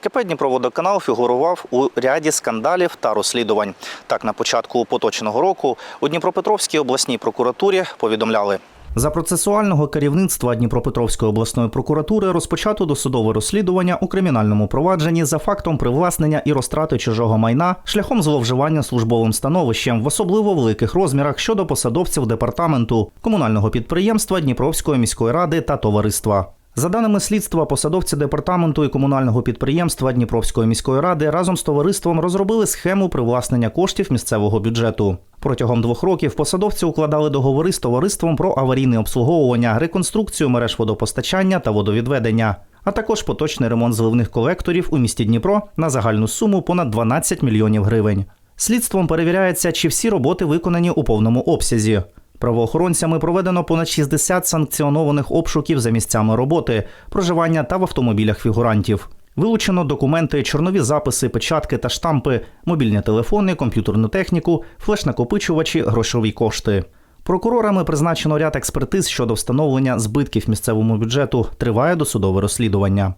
КП Дніпроводоканал фігурував у ряді скандалів та розслідувань. Так, на початку поточного року у Дніпропетровській обласній прокуратурі повідомляли. За процесуального керівництва Дніпропетровської обласної прокуратури розпочато досудове розслідування у кримінальному провадженні за фактом привласнення і розтрати чужого майна шляхом зловживання службовим становищем в особливо великих розмірах щодо посадовців департаменту комунального підприємства Дніпровської міської ради та товариства. За даними слідства, посадовці департаменту і комунального підприємства Дніпровської міської ради разом з товариством розробили схему привласнення коштів місцевого бюджету. Протягом двох років посадовці укладали договори з товариством про аварійне обслуговування, реконструкцію мереж водопостачання та водовідведення, а також поточний ремонт зливних колекторів у місті Дніпро на загальну суму понад 12 мільйонів гривень. Слідством перевіряється, чи всі роботи виконані у повному обсязі. Правоохоронцями проведено понад 60 санкціонованих обшуків за місцями роботи, проживання та в автомобілях фігурантів. Вилучено документи, чорнові записи, печатки та штампи, мобільні телефони, комп'ютерну техніку, флеш-накопичувачі, грошові кошти. Прокурорами призначено ряд експертиз щодо встановлення збитків місцевому бюджету. Триває досудове розслідування.